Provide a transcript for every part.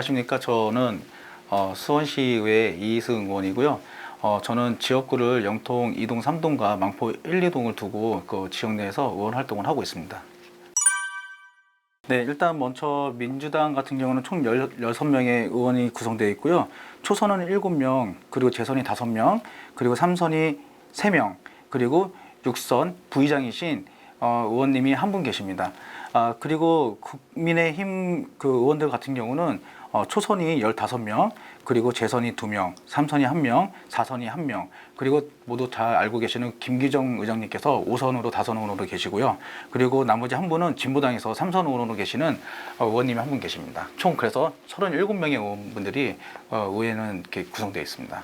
안녕하십니까. 저는 어, 수원시의회 이희승 의원이고요. 어, 저는 지역구를 영통 2동, 3동과 망포 1, 2동을 두고 그 지역 내에서 의원 활동을 하고 있습니다. 네, 일단 먼저 민주당 같은 경우는 총 16명의 의원이 구성되어 있고요. 초선은 7명, 그리고 재선이 5명, 그리고 3선이 3명, 그리고 6선 부의장이신 어, 의원님이 한 분 계십니다. 아, 그리고 국민의힘 그 의원들 같은 경우는 어, 초선이 15명, 그리고 재선이 2명, 3선이 1명, 4선이 1명, 그리고 모두 잘 알고 계시는 김기정 의장님께서 5선으로 5선으로 계시고요. 그리고 나머지 한 분은 진보당에서 3선 의원으로 계시는 어, 의원님이 한 분 계십니다. 총 그래서 37명의 의원분들이 어, 의회는 이렇게 구성되어 있습니다.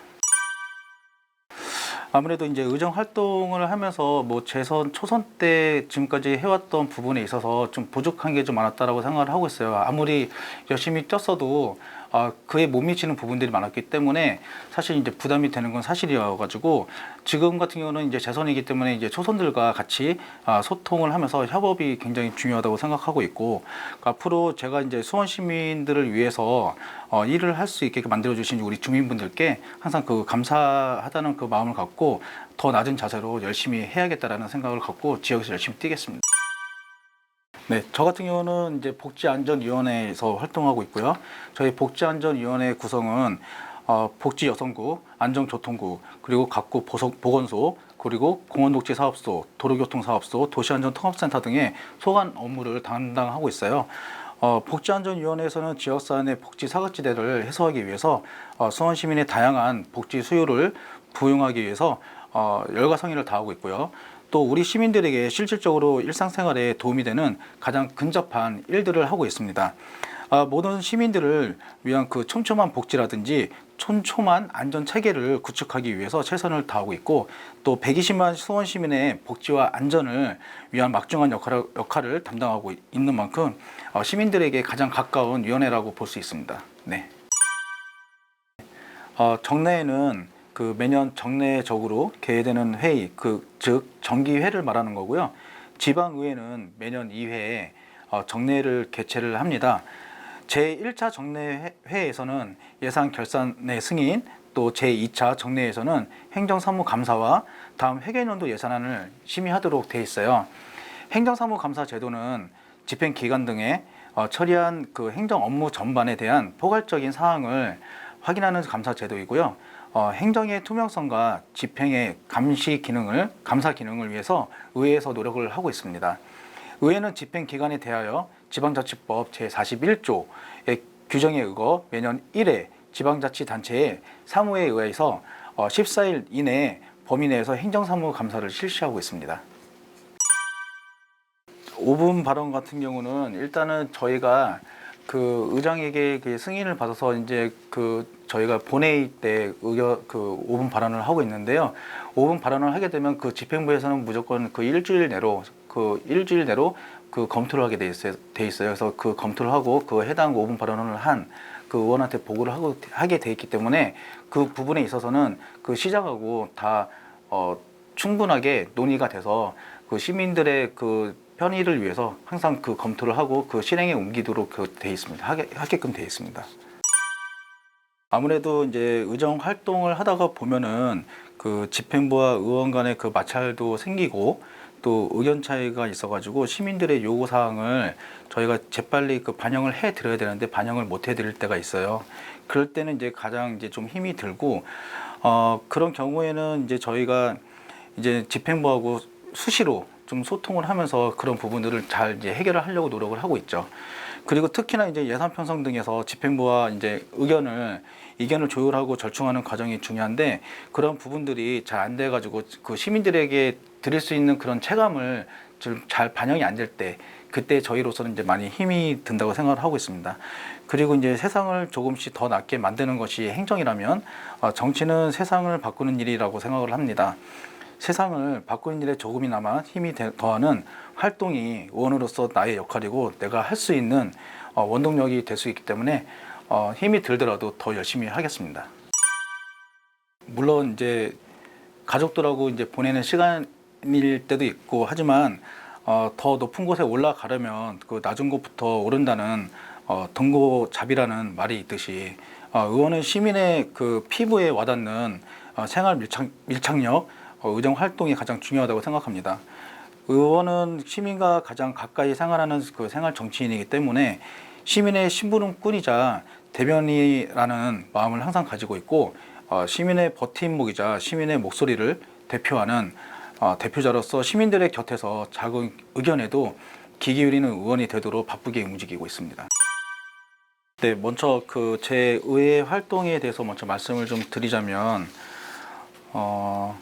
아무래도 이제 의정 활동을 하면서 뭐 재선 초선 때 지금까지 해왔던 부분에 있어서 좀 부족한 게 좀 많았다라고 생각을 하고 있어요. 아무리 열심히 뛰었어도 아, 그에 못 미치는 부분들이 많았기 때문에 사실 이제 부담이 되는 건 사실이어가지고 지금 같은 경우는 이제 재선이기 때문에 이제 초선들과 같이 아, 소통을 하면서 협업이 굉장히 중요하다고 생각하고 있고 앞으로 제가 이제 수원 시민들을 위해서 어, 일을 할 수 있게 만들어 주신 우리 주민분들께 항상 그 감사하다는 그 마음을 갖고 더 낮은 자세로 열심히 해야겠다라는 생각을 갖고 지역에서 열심히 뛰겠습니다. 네, 저 같은 경우는 이제 복지안전위원회에서 활동하고 있고요. 저희 복지안전위원회 구성은 어, 복지여성구, 안전교통구, 그리고 각구 보석- 보건소, 그리고 공원녹지사업소, 도로교통사업소, 도시안전통합센터 등의 소관 업무를 담당하고 있어요. 어, 복지안전위원회에서는 지역 사안의 복지 사각지대를 해소하기 위해서 어, 수원 시민의 다양한 복지 수요를 부응하기 위해서 어, 열과 성의를 다하고 있고요. 또 우리 시민들에게 실질적으로 일상생활에 도움이 되는 가장 근접한 일들을 하고 있습니다. 아, 모든 시민들을 위한 그 촘촘한 복지라든지 촘촘한 안전 체계를 구축하기 위해서 최선을 다하고 있고 또 120만 수원 시민의 복지와 안전을 위한 막중한 역할을, 역할을 담당하고 있는 만큼 어, 시민들에게 가장 가까운 위원회라고 볼 수 있습니다. 네. 어, 정례에는 그 매년 정례적으로 개회되는 회의, 그 즉 정기회를 말하는 거고요. 지방의회는 매년 2회에 어, 정례를 개최를 합니다. 제 1차 정례회에서는 예산 결산의 승인, 또 제 2차 정례에서는 행정사무감사와 다음 회계연도 예산안을 심의하도록 돼 있어요. 행정사무감사 제도는 집행기관 등에 어, 처리한 그 행정 업무 전반에 대한 포괄적인 사항을 확인하는 감사 제도이고요. 어, 행정의 투명성과 집행의 감시 기능을 감사 기능을 위해서 의회에서 노력을 하고 있습니다. 의회는 집행 기관에 대하여 지방자치법 제41조의 규정에 의거 매년 1회 지방자치단체의 사무에 의해서 어, 14일 이내에 범위 내에서 행정사무 감사를 실시하고 있습니다. 5분 발언 같은 경우는 일단은 저희가 그 의장에게 그 승인을 받아서 이제 그 저희가 본회의 때 의견 그 5분 발언을 하고 있는데요. 5분 발언을 하게 되면 그 집행부에서는 무조건 그 일주일 내로 그 일주일 내로 그 검토를 하게 돼 있어요. 돼 있어요. 그래서 그 검토를 하고 그 해당 5분 발언을 한 그 의원한테 보고를 하고 하게 돼 있기 때문에 그 부분에 있어서는 그 시장하고 다 어, 충분하게 논의가 돼서 그 시민들의 그 편의를 위해서 항상 그 검토를 하고 그 실행에 옮기도록 그 돼 있습니다. 하게 하게끔 돼 있습니다. 아무래도 이제 의정 활동을 하다가 보면은 그 집행부와 의원 간의 그 마찰도 생기고 또 의견 차이가 있어가지고 시민들의 요구 사항을 저희가 재빨리 그 반영을 해 드려야 되는데 반영을 못 해 드릴 때가 있어요. 그럴 때는 이제 가장 이제 좀 힘이 들고 어 그런 경우에는 이제 저희가 이제 집행부하고 수시로 좀 소통을 하면서 그런 부분들을 잘 이제 해결을 하려고 노력을 하고 있죠. 그리고 특히나 이제 예산 편성 등에서 집행부와 이제 의견을 이견을 조율하고 절충하는 과정이 중요한데 그런 부분들이 잘 안 돼가지고 그 시민들에게 드릴 수 있는 그런 체감을 좀 잘 반영이 안 될 때 그때 저희로서는 이제 많이 힘이 든다고 생각을 하고 있습니다. 그리고 이제 세상을 조금씩 더 낫게 만드는 것이 행정이라면 어, 정치는 세상을 바꾸는 일이라고 생각을 합니다. 세상을 바꾸는 일에 조금이나마 힘이 되- 더하는 활동이 의원으로서 나의 역할이고 내가 할 수 있는 어, 원동력이 될 수 있기 때문에 어, 힘이 들더라도 더 열심히 하겠습니다. 물론 이제 가족들하고 이제 보내는 시간일 때도 있고 하지만 어, 더 높은 곳에 올라가려면 그 낮은 곳부터 오른다는 어, 동고잡이라는 말이 있듯이 어, 의원은 시민의 그 피부에 와닿는 어, 생활 밀착, 밀착력, 어, 의정 활동이 가장 중요하다고 생각합니다. 의원은 시민과 가장 가까이 생활하는 그 생활 정치인이기 때문에 시민의 심부름꾼이자 대변이라는 마음을 항상 가지고 있고 어, 시민의 버팀목이자 시민의 목소리를 대표하는 어, 대표자로서 시민들의 곁에서 작은 의견에도 귀 기울이는 의원이 되도록 바쁘게 움직이고 있습니다. 네, 먼저 그 제 의회 활동에 대해서 먼저 말씀을 좀 드리자면 어,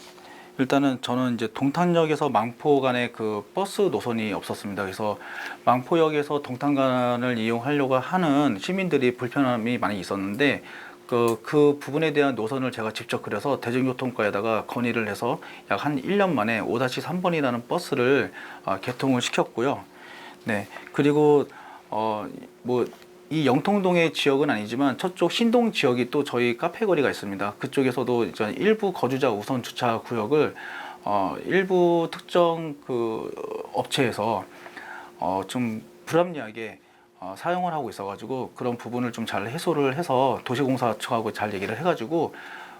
일단은 저는 이제 동탄역에서 망포 간의 그 버스 노선이 없었습니다. 그래서 망포역에서 동탄간을 이용하려고 하는 시민들이 불편함이 많이 있었는데 그, 그 부분에 대한 노선을 제가 직접 그려서 대중교통과에다가 건의를 해서 약 한 1년 만에 5-3번이라는 버스를 어, 개통을 시켰고요. 네. 그리고 어, 뭐 이 영통동의 지역은 아니지만 저쪽 신동 지역이 또 저희 카페 거리가 있습니다. 그쪽에서도 이제 일부 거주자 우선 주차 구역을 어, 일부 특정 그 업체에서 어, 좀 불합리하게 어, 사용을 하고 있어가지고 그런 부분을 좀 잘 해소를 해서 도시공사 측하고 잘 얘기를 해가지고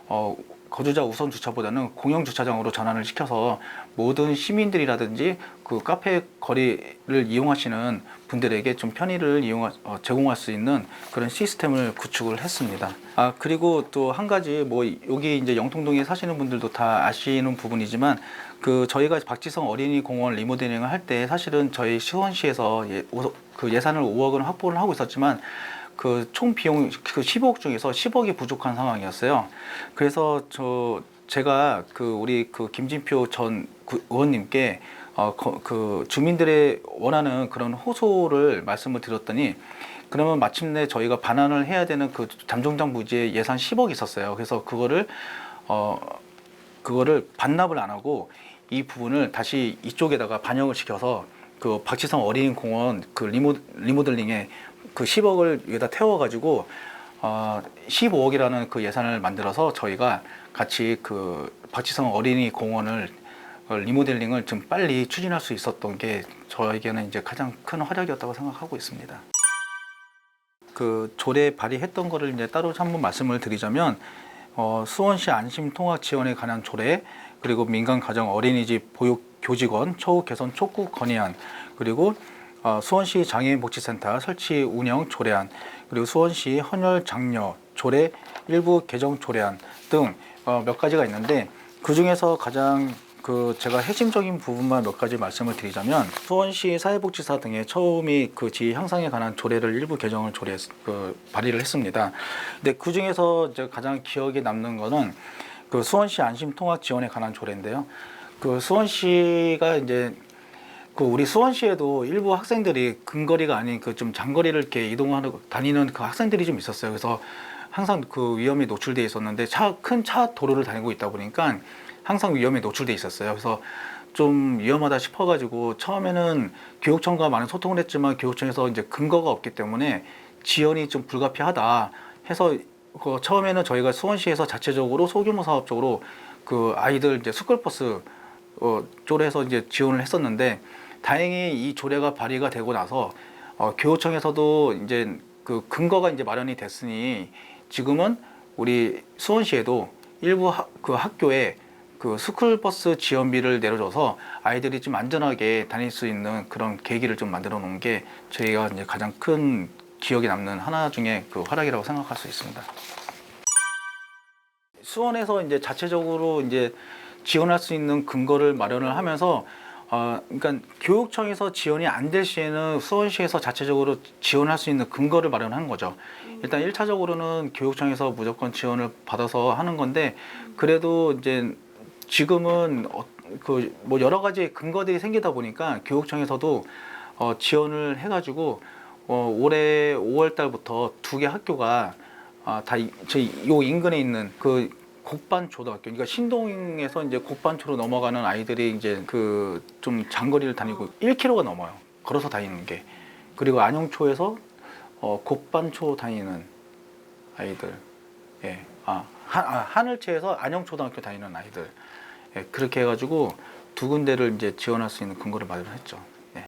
어, 거주자 우선 주차보다는 공영 주차장으로 전환을 시켜서 모든 시민들이라든지 그 카페 거리를 이용하시는 분들에게 좀 편의를 이용할 어, 제공할 수 있는 그런 시스템을 구축을 했습니다. 아 그리고 또 한 가지 뭐 여기 이제 영통동에 사시는 분들도 다 아시는 부분이지만 그 저희가 박지성 어린이 공원 리모델링을 할 때 사실은 저희 수원시에서 예, 오- 그 예산을 5억을 확보를 하고 있었지만 그 총 비용 그 15억 중에서 10억이 부족한 상황이었어요. 그래서 저 제가 그 우리 그 김진표 전 구- 의원님께 어 그 주민들의 원하는 그런 호소를 말씀을 드렸더니 그러면 마침내 저희가 반환을 해야 되는 그 잠정장 부지에 예산 10억이 있었어요. 그래서 그거를 어 그거를 반납을 안 하고 이 부분을 다시 이쪽에다가 반영을 시켜서 그 박지성 어린이 공원 그 리모 리모델링에 그 10억을 여기다 태워가지고 어 15억이라는 그 예산을 만들어서 저희가 같이 그 박지성 어린이 공원을 어, 리모델링을 좀 빨리 추진할 수 있었던 게 저에게는 이제 가장 큰 활약이었다고 생각하고 있습니다. 그 조례 발의했던 거를 이제 따로 한번 말씀을 드리자면 어, 수원시 안심 통학 지원에 관한 조례 그리고 민간 가정 어린이집 보육 교직원 처우 개선 촉구 건의안 그리고 어, 수원시 장애인 복지센터 설치 운영 조례안 그리고 수원시 헌혈 장려 조례 일부 개정 조례안 등 어, 몇 가지가 있는데 그 중에서 가장 그 제가 핵심적인 부분만 몇 가지 말씀을 드리자면 수원시 사회복지사 등의 처음이 그 지위 향상에 관한 조례를 일부 개정을 조례 그 발의를 했습니다. 근데 그 중에서 이제 가장 기억에 남는 거는 그 수원시 안심 통학 지원에 관한 조례인데요. 그 수원시가 이제 그 우리 수원시에도 일부 학생들이 근거리가 아닌 그 좀 장거리를 이렇게 이동하는 다니는 그 학생들이 좀 있었어요. 그래서 항상 그 위험이 노출돼 있었는데 차 큰 차 도로를 다니고 있다 보니까 항상 위험에 노출돼 있었어요. 그래서 좀 위험하다 싶어가지고 처음에는 교육청과 많은 소통을 했지만 교육청에서 이제 근거가 없기 때문에 지연이 좀 불가피하다 해서 그 처음에는 저희가 수원시에서 자체적으로 소규모 사업적으로 그 아이들 이제 스쿨버스 어, 쪽에서 이제 지원을 했었는데 다행히 이 조례가 발의가 되고 나서 어, 교육청에서도 이제 그 근거가 이제 마련이 됐으니 지금은 우리 수원시에도 일부 하, 그 학교에 그 스쿨버스 지원비를 내려줘서 아이들이 좀 안전하게 다닐 수 있는 그런 계기를 좀 만들어 놓은 게 저희가 이제 가장 큰 기억에 남는 하나 중에 그 활약이라고 생각할 수 있습니다. 수원에서 이제 자체적으로 이제 지원할 수 있는 근거를 마련을 하면서 어, 그러니까 교육청에서 지원이 안 될 시에는 수원시에서 자체적으로 지원할 수 있는 근거를 마련한 거죠. 일단 1차적으로는 교육청에서 무조건 지원을 받아서 하는 건데 그래도 이제 지금은 어, 그뭐 여러 가지 근거들이 생기다 보니까 교육청에서도 어, 지원을 해가지고 어, 올해 5월 달부터 두 개 학교가 아, 다저요 인근에 있는 그 곡반 초등학교 그러니까 신동에서 이제 곡반초로 넘어가는 아이들이 이제 그 좀 장거리를 다니고 1km가 넘어요. 걸어서 다니는 게. 그리고 안영초에서 어, 곡반초 다니는 아이들. 예. 아, 하, 아 하늘채에서 안영초등학교 다니는 아이들. 예, 그렇게 해가지고 두 군데를 이제 지원할 수 있는 근거를 마련했죠. 예.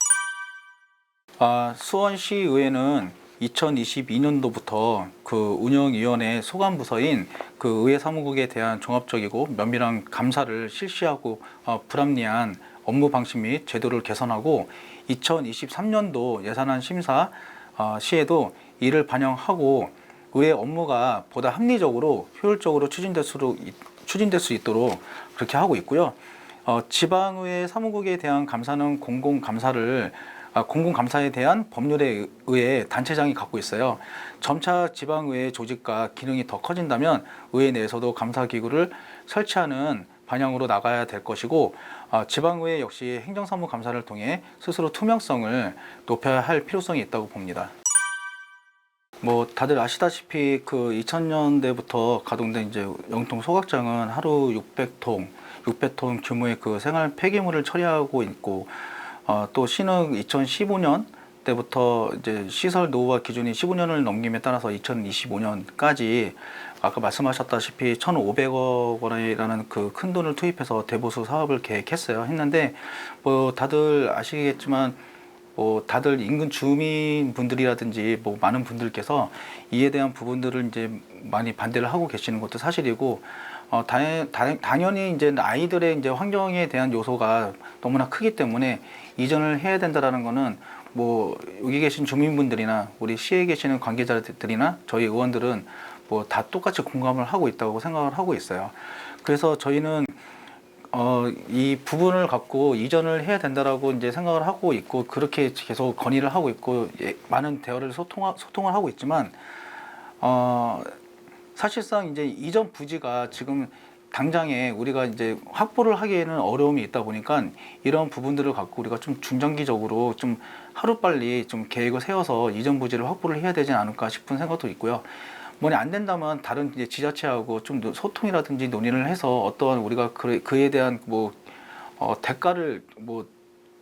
아, 수원시 의회는 2022년도부터 그 운영위원회 소관 부서인 그 의회 사무국에 대한 종합적이고 면밀한 감사를 실시하고 어, 불합리한 업무 방식 및 제도를 개선하고 2023년도 예산안 심사 어, 시에도 이를 반영하고 의회 업무가 보다 합리적으로 효율적으로 추진될 수, 추진될 수 있도록 그렇게 하고 있고요. 어, 지방의회 사무국에 대한 감사는 공공감사를 아, 공공감사에 대한 법률에 의해 단체장이 갖고 있어요. 점차 지방의회 조직과 기능이 더 커진다면 의회 내에서도 감사기구를 설치하는 방향으로 나가야 될 것이고 아, 지방의회 역시 행정사무 감사를 통해 스스로 투명성을 높여야 할 필요성이 있다고 봅니다. 뭐 다들 아시다시피 그 2000년대부터 가동된 이제 영통 소각장은 하루 600통, 600톤 규모의 그 생활 폐기물을 처리하고 있고 어, 또 신흥 2015년 때부터 이제 시설 노후화 기준이 15년을 넘김에 따라서 2025년까지 아까 말씀하셨다시피 1,500억 원이라는 그 큰 돈을 투입해서 대보수 사업을 계획했어요. 했는데 뭐 다들 아시겠지만 뭐 다들 인근 주민분들이라든지 뭐 많은 분들께서 이에 대한 부분들을 이제 많이 반대를 하고 계시는 것도 사실이고 어, 당, 당, 당연히 이제 아이들의 이제 환경에 대한 요소가 너무나 크기 때문에 이전을 해야 된다라는 거는 뭐 여기 계신 주민분들이나 우리 시에 계시는 관계자들이나 저희 의원들은 뭐 다 똑같이 공감을 하고 있다고 생각을 하고 있어요. 그래서 저희는 어, 이 부분을 갖고 이전을 해야 된다라고 이제 생각을 하고 있고 그렇게 계속 건의를 하고 있고 예, 많은 대화를 소통 소통을 하고 있지만 어, 사실상 이제 이전 부지가 지금 당장에 우리가 이제 확보를 하기에는 어려움이 있다 보니까 이런 부분들을 갖고 우리가 좀 중장기적으로 좀 하루빨리 좀 계획을 세워서 이전 부지를 확보를 해야 되지 않을까 싶은 생각도 있고요. 뭐니 안 된다면 다른 이제 지자체하고 좀 소통이라든지 논의를 해서 어떠한 우리가 그, 그에 대한 뭐 어, 대가를 뭐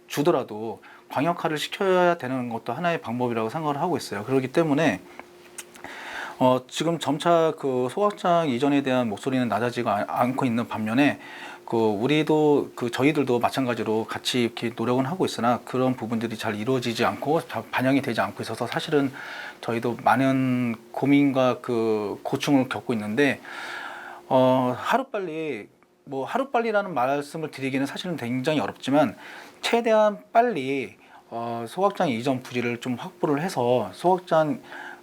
주더라도 광역화를 시켜야 되는 것도 하나의 방법이라고 생각을 하고 있어요. 그렇기 때문에 어, 지금 점차 그 소각장 이전에 대한 목소리는 낮아지고 아- 않고 있는 반면에 그 우리도 그 저희들도 마찬가지로 같이 이렇게 노력은 하고 있으나 그런 부분들이 잘 이루어지지 않고 잘 반영이 되지 않고 있어서 사실은 저희도 많은 고민과 그 고충을 겪고 있는데 어 하루빨리 뭐 하루빨리라는 말씀을 드리기는 사실은 굉장히 어렵지만 최대한 빨리 어 소각장 이전 부지를 좀 확보를 해서 소각장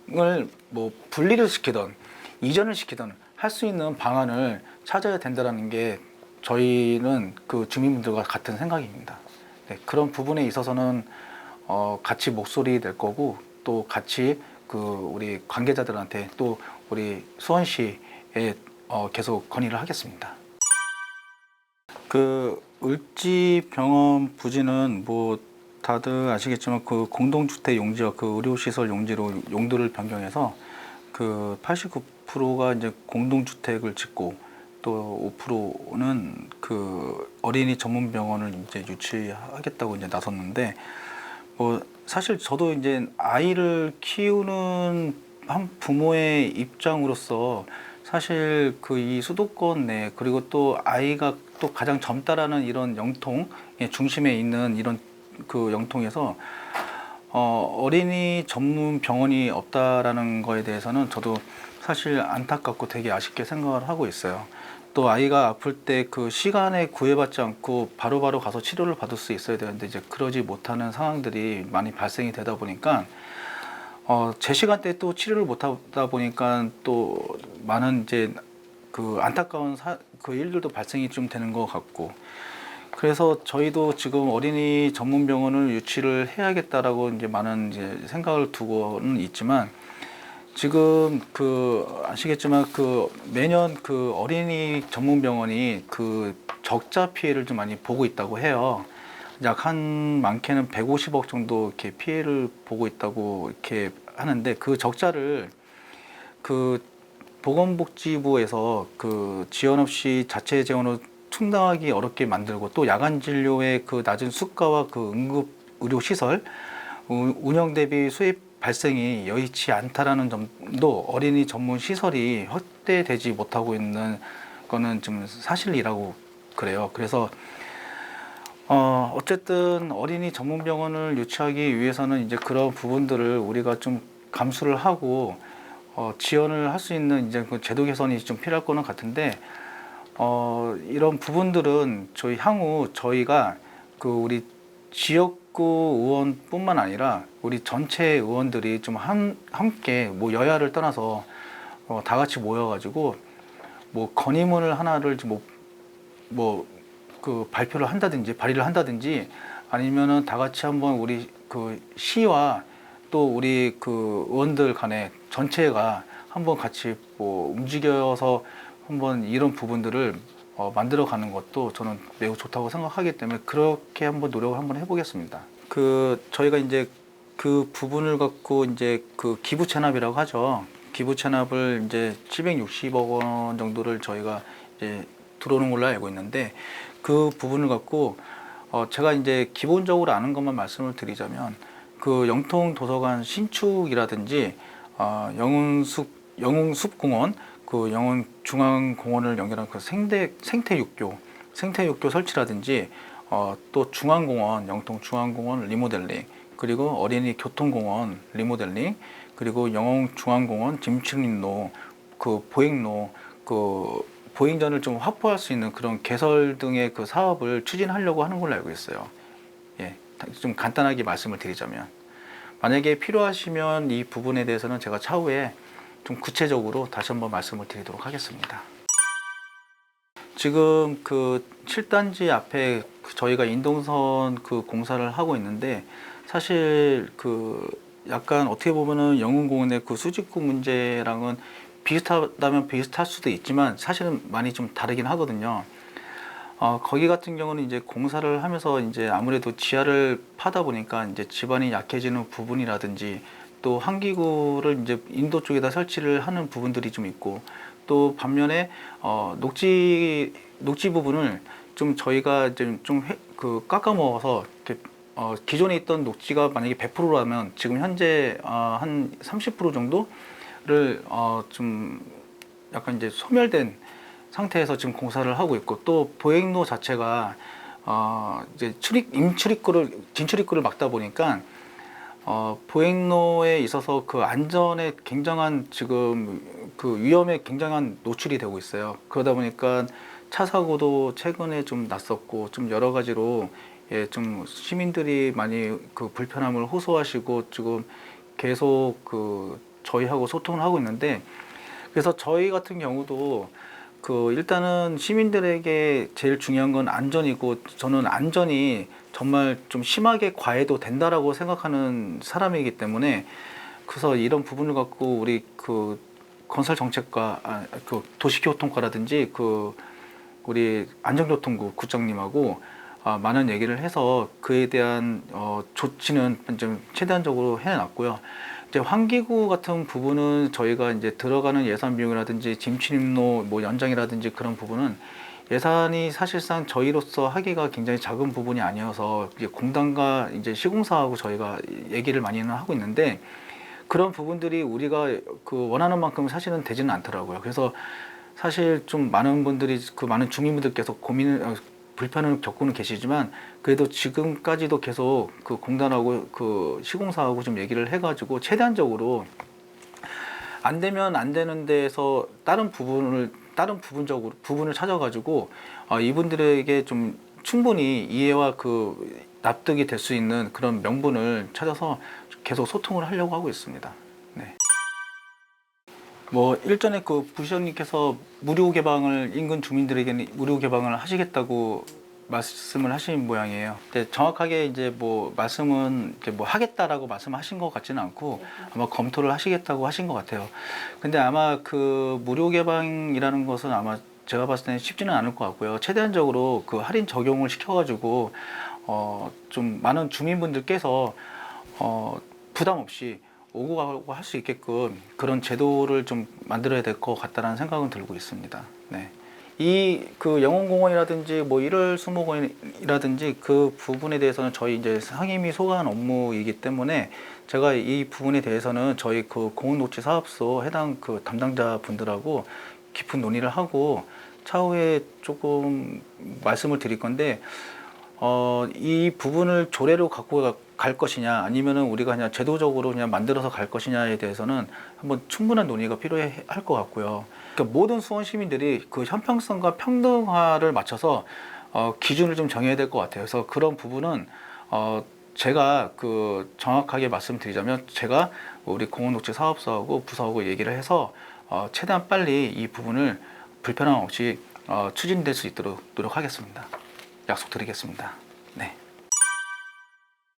을 뭐 분리를 시키던 이전을 시키던 할 수 있는 방안을 찾아야 된다라는 게 저희는 그 주민분들과 같은 생각입니다. 네, 그런 부분에 있어서는 어, 같이 목소리 낼 거고 또 같이 그 우리 관계자들한테 또 우리 수원시에 어, 계속 건의를 하겠습니다. 그 을지병원 부지는 뭐 다들 아시겠지만 그 공동주택 용지와 그 의료시설 용지로 용도를 변경해서 그 89%가 이제 공동주택을 짓고 또 5%는 그 어린이 전문 병원을 이제 유치하겠다고 이제 나섰는데 뭐 사실 저도 이제 아이를 키우는 한 부모의 입장으로서 사실 그 이 수도권 내 그리고 또 아이가 또 가장 젊다라는 이런 영통의 중심에 있는 이런 그 영통에서 어, 어린이 전문 병원이 없다라는 거에 대해서는 저도 사실 안타깝고 되게 아쉽게 생각을 하고 있어요. 또 아이가 아플 때 그 시간에 구애받지 않고 바로 바로 가서 치료를 받을 수 있어야 되는데 이제 그러지 못하는 상황들이 많이 발생이 되다 보니까 어, 제 시간대에 또 치료를 못 하다 보니까 또 많은 이제 그 안타까운 사, 그 일들도 발생이 좀 되는 것 같고 그래서 저희도 지금 어린이 전문 병원을 유치를 해야겠다라고 이제 많은 이제 생각을 두고는 있지만 지금 그 아시겠지만 그 매년 그 어린이 전문 병원이 그 적자 피해를 좀 많이 보고 있다고 해요. 약 한 많게는 150억 정도 이렇게 피해를 보고 있다고 이렇게 하는데 그 적자를 그 보건복지부에서 그 지원 없이 자체 재원으로 충당하기 어렵게 만들고 또 야간 진료의 그 낮은 수가와 그 응급 의료 시설 우- 운영 대비 수입 발생이 여의치 않다라는 점도 어린이 전문 시설이 확대되지 못하고 있는 거는 좀 사실이라고 그래요. 그래서 어 어쨌든 어린이 전문 병원을 유치하기 위해서는 이제 그런 부분들을 우리가 좀 감수를 하고 어, 지원을 할 수 있는 이제 그 제도 개선이 좀 필요할 거는 같은데 어, 이런 부분들은 저희 향후 저희가 그 우리 지역구 의원뿐만 아니라 우리 전체 의원들이 좀 한, 함께 뭐 여야를 떠나서 어, 다 같이 모여가지고 뭐 건의문을 하나를 뭐, 뭐그 발표를 한다든지 발의를 한다든지 아니면은 다 같이 한번 우리 그 시와 또 우리 그 의원들 간에 전체가 한번 같이 뭐 움직여서 한번 이런 부분들을 어, 만들어가는 것도 저는 매우 좋다고 생각하기 때문에 그렇게 한번 노력을 한번 해보겠습니다. 그 저희가 이제 그 부분을 갖고 이제 그 기부 체납이라고 하죠. 기부 체납을 이제 760억 원 정도를 저희가 이제 들어오는 걸로 알고 있는데 그 부분을 갖고 어 제가 이제 기본적으로 아는 것만 말씀을 드리자면 그 영통 도서관 신축이라든지 어 영흥숲 영흥숲공원 그 영흥 중앙공원을 연결한 그 생태 생태육교 생태육교 설치라든지 어 또 중앙공원 영통 중앙공원 리모델링 그리고 어린이 교통공원 리모델링 그리고 영흥 중앙공원 짐출림로 그 보행로 그 보행전을 좀 확보할 수 있는 그런 개설 등의 그 사업을 추진하려고 하는 걸로 알고 있어요. 예, 좀 간단하게 말씀을 드리자면 만약에 필요하시면 이 부분에 대해서는 제가 차후에 좀 구체적으로 다시 한번 말씀을 드리도록 하겠습니다. 지금 그 7단지 앞에 그 저희가 인동선 그 공사를 하고 있는데 사실 그 약간 어떻게 보면은 영흥공원의 그 수직구 문제랑은 비슷하다면 비슷할 수도 있지만 사실은 많이 좀 다르긴 하거든요. 어, 거기 같은 경우는 이제 공사를 하면서 이제 아무래도 지하를 파다 보니까 이제 지반이 약해지는 부분이라든지 또 한기구를 이제 인도 쪽에다 설치를 하는 부분들이 좀 있고 또 반면에 어, 녹지 녹지 부분을 좀 저희가 이제 좀그 깎아 먹어서 어, 기존에 있던 녹지가 만약에 100%라면 지금 현재 어, 한30% 정도를 어, 좀 약간 이제 소멸된 상태에서 지금 공사를 하고 있고 또 보행로 자체가 어 이제 출입 임출입구를 진출입구를 막다 보니까 어 보행로에 있어서 그 안전에 굉장한 지금 그 위험에 굉장한 노출이 되고 있어요. 그러다 보니까 차 사고도 최근에 좀 났었고 좀 여러 가지로 예 좀 시민들이 많이 그 불편함을 호소하시고 지금 계속 그 저희하고 소통을 하고 있는데 그래서 저희 같은 경우도 그 일단은 시민들에게 제일 중요한 건 안전이고 저는 안전이 정말 좀 심하게 과해도 된다라고 생각하는 사람이기 때문에 그래서 이런 부분을 갖고 우리 그 건설 정책과 아, 그 도시교통과라든지 그 우리 안전교통부 국장님하고 아, 많은 얘기를 해서 그에 대한 어, 조치는 좀 최대한적으로 해놨고요. 이제 환기구 같은 부분은 저희가 이제 들어가는 예산 비용이라든지 짐출입로 뭐 연장이라든지 그런 부분은 예산이 사실상 저희로서 하기가 굉장히 작은 부분이 아니어서 이제 공단과 이제 시공사하고 저희가 얘기를 많이는 하고 있는데 그런 부분들이 우리가 그 원하는 만큼 사실은 되지는 않더라고요. 그래서 사실 좀 많은 분들이 그 많은 주민분들께서 고민을 어, 불편을 겪고는 계시지만 그래도 지금까지도 계속 그 공단하고 그 시공사하고 좀 얘기를 해가지고 최대한적으로 안 되면 안 되는 데에서 다른 부분을 다른 부분적으로 부분을 찾아가지고 어, 이분들에게 좀 충분히 이해와 그 납득이 될 수 있는 그런 명분을 찾아서 계속 소통을 하려고 하고 있습니다. 네. 뭐 일전에 그 부시장님께서 무료 개방을 인근 주민들에게는 무료 개방을 하시겠다고 말씀을 하신 모양이에요. 근데 정확하게 이제 뭐 말씀은 이제 뭐 하겠다라고 말씀하신 것 같지는 않고 아마 검토를 하시겠다고 하신 것 같아요. 근데 아마 그 무료 개방이라는 것은 아마 제가 봤을 때는 쉽지는 않을 것 같고요. 최대한적으로 그 할인 적용을 시켜가지고 어 좀 많은 주민분들께서 어 부담 없이 오고 가고 할 수 있게끔 그런 제도를 좀 만들어야 될 것 같다는 생각은 들고 있습니다. 네. 이 그 영혼공원이라든지 뭐 일월 수목원이라든지 그 부분에 대해서는 저희 이제 상임위 소관 업무이기 때문에 제가 이 부분에 대해서는 저희 그 공원녹지 사업소 해당 그 담당자 분들하고 깊은 논의를 하고 차후에 조금 말씀을 드릴 건데 어, 이 부분을 조례로 갖고 가- 갈 것이냐 아니면은 우리가 그냥 제도적으로 그냥 만들어서 갈 것이냐에 대해서는 한번 충분한 논의가 필요할 것 같고요. 그러니까 모든 수원 시민들이 그 형평성과 평등화를 맞춰서 어, 기준을 좀 정해야 될 것 같아요. 그래서 그런 부분은 어, 제가 그 정확하게 말씀드리자면 제가 우리 공원녹지 사업소하고 부서하고 얘기를 해서 어, 최대한 빨리 이 부분을 불편함 없이 어, 추진될 수 있도록 노력하겠습니다. 약속드리겠습니다. 네.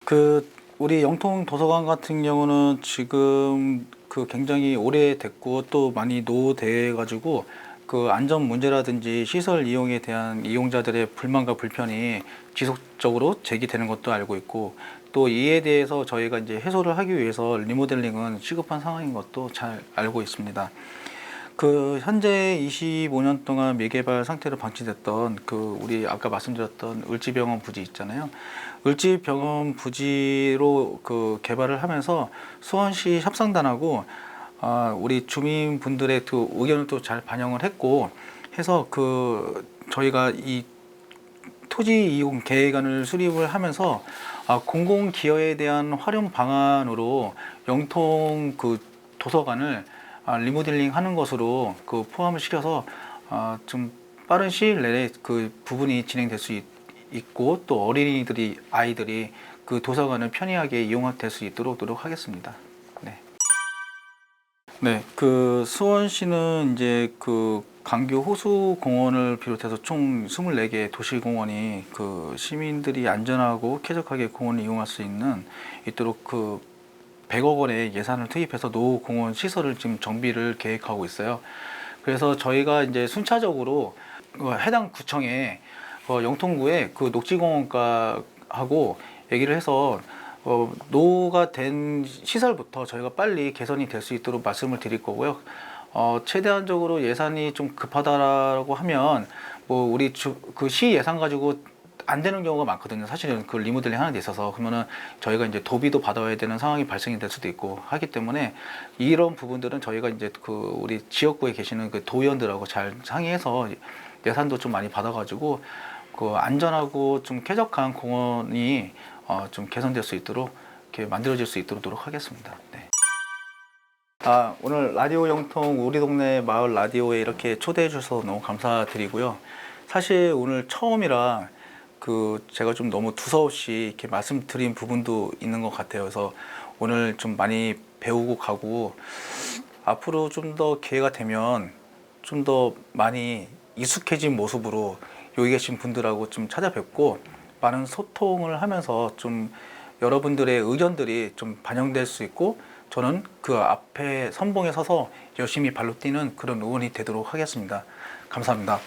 그 우리 영통 도서관 같은 경우는 지금 그 굉장히 오래됐고 또 많이 노후돼 가지고 그 안전 문제라든지 시설 이용에 대한 이용자들의 불만과 불편이 지속적으로 제기되는 것도 알고 있고 또 이에 대해서 저희가 이제 해소를 하기 위해서 리모델링은 시급한 상황인 것도 잘 알고 있습니다. 그 현재 25년 동안 미개발 상태로 방치됐던 그 우리 아까 말씀드렸던 을지병원 부지 있잖아요. 을지병원 부지로 그 개발을 하면서 수원시 협상단하고 아, 우리 주민분들의 그 의견을 또 잘 반영을 했고 해서 그 저희가 이 토지 이용 계획안을 수립을 하면서 아, 공공 기여에 대한 활용 방안으로 영통 그 도서관을 아, 리모델링 하는 것으로 그 포함을 시켜서 아, 좀 빠른 시일 내에 그 부분이 진행될 수 있, 있고 또 어린이들이 아이들이 그 도서관을 편리하게 이용될 수 있도록 노력하겠습니다. 네. 네, 그 수원시는 이제 그 강교 호수 공원을 비롯해서 총 24개 도시 공원이 그 시민들이 안전하고 쾌적하게 공원을 이용할 수 있는 있도록 그 100억 원의 예산을 투입해서 노후 공원 시설을 지금 정비를 계획하고 있어요. 그래서 저희가 이제 순차적으로 그 해당 구청에 어, 영통구에 그 녹지공원과하고 얘기를 해서 어, 노후가 된 시설부터 저희가 빨리 개선이 될 수 있도록 말씀을 드릴 거고요. 어, 최대한적으로 예산이 좀 급하다라고 하면 뭐 우리 그시 예산 가지고 안 되는 경우가 많거든요. 사실은 그 리모델링 하는 데 있어서 그러면은 저희가 이제 도비도 받아야 되는 상황이 발생이 될 수도 있고 하기 때문에 이런 부분들은 저희가 이제 그 우리 지역구에 계시는 그 도의원들하고 잘 상의해서 예산도 좀 많이 받아가지고 그 안전하고 좀 쾌적한 공원이 어, 좀 개선될 수 있도록 이렇게 만들어질 수 있도록 노력하겠습니다. 네. 아, 오늘 라디오 영통 우리 동네 마을 라디오에 이렇게 초대해 주셔서 너무 감사드리고요. 사실 오늘 처음이라 그 제가 좀 너무 두서없이 이렇게 말씀드린 부분도 있는 것 같아요. 그래서 오늘 좀 많이 배우고 가고 앞으로 좀 더 기회가 되면 좀 더 많이 익숙해진 모습으로 여기 계신 분들하고 좀 찾아뵙고 많은 소통을 하면서 좀 여러분들의 의견들이 좀 반영될 수 있고 저는 그 앞에 선봉에 서서 열심히 발로 뛰는 그런 의원이 되도록 하겠습니다. 감사합니다.